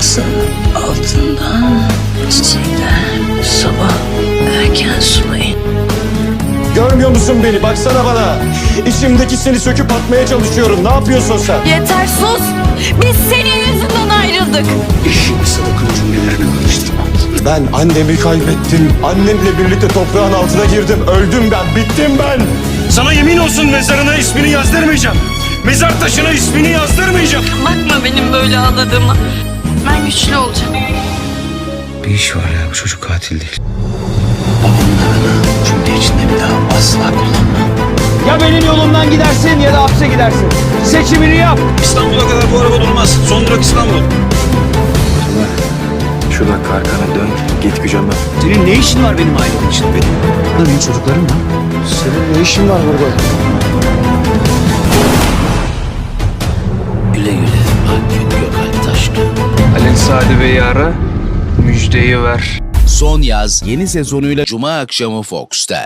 saksının altında çiçekler sabah erken sulayın. Görmüyor musun beni? Baksana bana. İçimdeki seni söküp atmaya çalışıyorum. Ne yapıyorsun sen? Yeter sus. Biz senin yüzünden ayrıldık. İşini sakın cümlelerine karıştırma. Ben annemi kaybettim. Annemle birlikte toprağın altına girdim. Öldüm ben. Bittim ben. Sana yemin olsun mezarına ismini yazdırmayacağım. Mezar taşına ismini yazdırmayacağım. Bakma benim böyle ağladığıma. Ben güçlü olacağım. Bir iş var ya bu çocuk katil değil. Babamlarını cümle içinde bir daha asla kullanma. Ya benim yolumdan gidersin ya da hapse gidersin. Seçimini yap. İstanbul'a kadar bu araba durmaz. Son durak İstanbul. Şu dakika arkana dön. Git gücenme. Senin ne işin var benim ailemin içinde? Benim, benim çocuklarım var. Senin ne işin var burada? Güle güle. Ali Sadi Bey'i ara, müjdeyi ver. Son Yaz yeni sezonuyla Cuma akşamı Fox'ta.